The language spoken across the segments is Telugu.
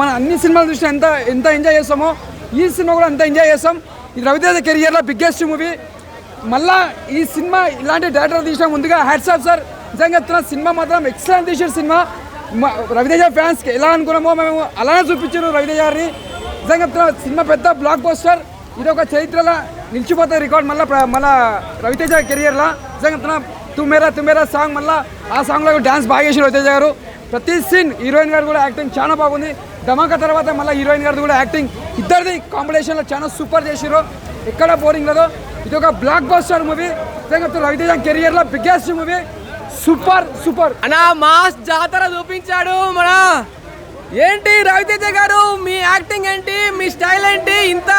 మన అన్ని సినిమాలు చూసినా ఎంత ఎంత ఎంజాయ్ చేస్తామో ఈ సినిమా కూడా అంత ఎంజాయ్ చేస్తాం. ఇది రవితేజ కెరియర్లో బిగ్గెస్ట్ మూవీ మళ్ళా ఈ సినిమా ఇలాంటి డైరెక్టర్ తీసిన ముందుగా హ్యాట్స్ ఆఫ్ సార్ నిజంగా చెప్తున్నా సినిమా మాత్రం ఎక్సలెంట్ తీసిన సినిమా. రవితేజ ఫ్యాన్స్కి ఎలా అనుకున్నామో మేము అలానే చూపించారు రవితేజ గారిని. నిజంగా చెప్తున్నా సినిమా పెద్ద బ్లాక్ పోస్టర్ ఇది ఒక చరిత్రలో నిలిచిపోతుంది రికార్డ్ మళ్ళీ మళ్ళీ రవితేజ కెరియర్లో. నిజంగా చెప్తున్నా తుమ్మేరా తుమేరా సాంగ్ మళ్ళీ ఆ సాంగ్లో డ్యాన్స్ బాగా చేసిన రవితేజ గారు. ప్రతి సీన్ హీరోయిన్ గారు కూడా యాక్టింగ్ చాలా బాగుంది. ధమాకా తర్వాత మళ్ళీ హీరోయిన్ గారిది కూడా యాక్టింగ్. ఇద్దరిది కాంపిటీషన్లో చాలా సూపర్ చేసిరు ఎక్కడ బోరింగ్ లేదో. ఇది ఒక బ్లాక్ బస్టర్ మూవీ రవితేజ కెరియర్లో బిగ్గెస్ట్ మూవీ సూపర్ సూపర్. అనా మాస్ జాతర చూపించాడు మన ఏంటి రవితేజ గారు? మీ యాక్టింగ్ ఏంటి? మీ స్టైల్ ఏంటి? ఇంత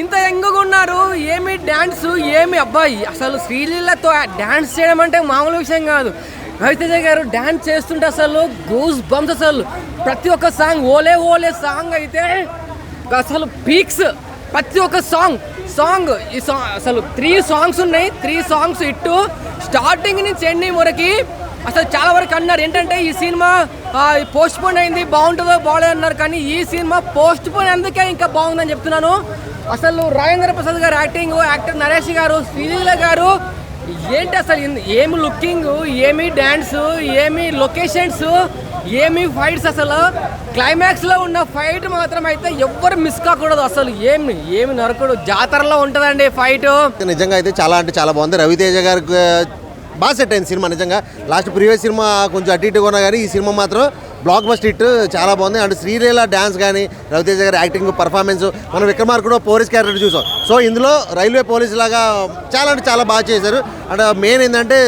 ఇంత ఎంగుగా ఉన్నారు. ఏమి డ్యాన్స్ ఏమి అబ్బాయి? అసలు శ్రీలీలతో డ్యాన్స్ చేయడం అంటే మామూలు విషయం కాదు. రవితేజ గారు డ్యాన్స్ చేస్తుంటే అసలు గూస్ బంప్స్ అసలు. ప్రతి ఒక్క సాంగ్ ఓలే ఓలే సాంగ్ అయితే అసలు పీక్స్. ప్రతి ఒక్క సాంగ్ సాంగ్ ఈ సాంగ్ అసలు త్రీ సాంగ్స్ ఉన్నాయి త్రీ సాంగ్స్ ఇట్టు. స్టార్టింగ్ నుంచి ఎండింగ్ వరకు అసలు చాలా వరకు అన్నారు. ఏంటంటే ఈ సినిమా పోస్ట్ పోన్ అయింది బాగుంటుందో బాగలేదు అన్నారు. కానీ ఈ సినిమా పోస్ట్ పోన్ అందుకే ఇంకా బాగుందని చెప్తున్నాను. అసలు రాజేంద్ర ప్రసాద్ గారు యాక్టింగ్ యాక్టర్ నరేష్ గారు శ్రీలీల గారు ఏంటి అసలు ఏమి లుకింగ్ ఏమి డ్యాన్స్ ఏమి లొకేషన్స్ ఏమి ఫైట్స్ అసలు? క్లైమాక్స్లో ఉన్న ఫైట్ మాత్రం అయితే ఎవ్వరు మిస్ కాకూడదు అసలు. ఏమి ఏమి నరకడు జాతరలో ఉంటుందండి ఫైట్ నిజంగా అయితే చాలా అంటే చాలా బాగుంది. రవితేజ గారికి బాగా సెట్ అయింది సినిమా నిజంగా. లాస్ట్ ప్రీవియస్ సినిమా కొంచెం అటు ఇటుగా ఉన్నా కానీ ఈ సినిమా మాత్రం బ్లాక్ బస్ట్ హిట్ చాలా బాగుంది. అండ్ శ్రీలీల డ్యాన్స్ కానీ రవితేజ గారి యాక్టింగ్ పర్ఫార్మెన్స్ మనం విక్రమార్కుడు పోలీస్ క్యారెక్టర్ చూసాం. సో ఇందులో రైల్వే పోలీస్ లాగా చాలా అంటే చాలా బాగా చేశారు. అండ్ మెయిన్ ఏంటంటే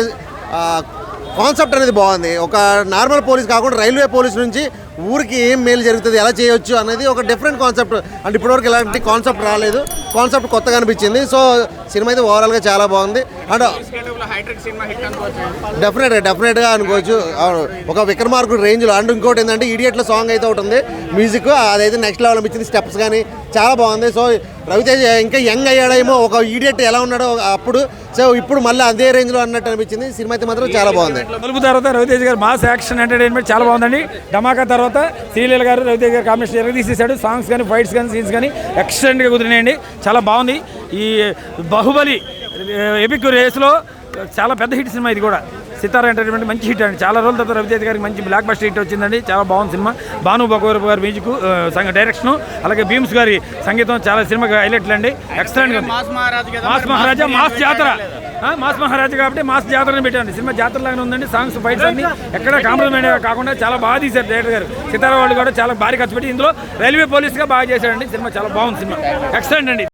కాన్సెప్ట్ అనేది బాగుంది. ఒక నార్మల్ పోలీస్ కాకుండా రైల్వే పోలీస్ నుంచి ఊరికి ఏం మేలు జరుగుతుంది ఎలా చేయొచ్చు అనేది ఒక డిఫరెంట్ కాన్సెప్ట్ అండ్ ఇప్పటివరకు ఎలాంటి కాన్సెప్ట్ రాలేదు. కాన్సెప్ట్ కొత్తగా అనిపించింది. సో సినిమా అయితే ఓవరాల్గా చాలా బాగుంది. అండ్ డెఫినెట్గా డెఫినెట్గా అనుకోవచ్చు. అవును. ఒక విక్రమార్కుడు రేంజ్లో అండ్ ఇంకోటి ఏంటంటే ఇడియట్ల సాంగ్ అయితే ఒకటి ఉంది. మ్యూజిక్ అదైతే నెక్స్ట్ లెవెల్ అనిపించింది. స్టెప్స్ కానీ చాలా బాగుంది. సో రవితేజ ఇంకా యంగ్ అయ్యాడేమో ఒక ఈడియట్ ఎలా ఉన్నాడో అప్పుడు. సో ఇప్పుడు మళ్ళీ అదే రేంజ్లో అన్నట్టు అనిపించింది. సినిమా అయితే మాత్రం చాలా బాగుంది. మలుపు తర్వాత రవితేజ గారు మాస్ యాక్షన్ ఎంటర్టైన్మెంట్ చాలా బాగుందండి. ధమాకా తర్వాత శ్రీలీల గారు రవితేజ గారు కాంబినేషన్ ఎరగ తీసేశాడు. సాంగ్స్ కానీ ఫైట్స్ కానీ సీన్స్ కానీ ఎక్సలెంట్గా కుదిరినాయండి. చాలా బాగుంది. ఈ బాహుబలి ఎపిక్ రేస్లో చాలా పెద్ద హిట్ సినిమా ఇది కూడా. సితారా ఎంటర్టైన్మెంట్ మంచి హిట్ అండి. చాలా రోజుల తర్వాత రవితేజ గారికి మంచి బ్లాక్ బస్టర్ హిట్ వచ్చిందండి. చాలా బాగుంది సినిమా. భాను బకోరపు గారి మ్యూజిక్ సంగ డైరెక్షన్ అలాగే భీమ్స్ గారి సంగీతం చాలా సినిమాకి హైలైట్లు అండి. ఎక్సలెంట్గా ఉంది. Mass Maharaja mass Jathara. Mass Maharaja కాబట్టి మాస్ జాతరని పెట్టండి సినిమా జాతర లాగానే ఉందండి. సాంగ్స్ ఫైట్స్ అన్ని ఎక్కడ కాంప్రమైజ్ కాకుండా చాలా బాగా తీశారు డైరెక్టర్ గారు. సితారా వాళ్ళు కూడా చాలా భారీ ఖర్చు పెట్టి ఇందులో రైల్వే పోలీస్గా బాగా చేశాడండి సినిమా చాలా బాగుంది సినిమా. ఎక్సలెంట్ అండి.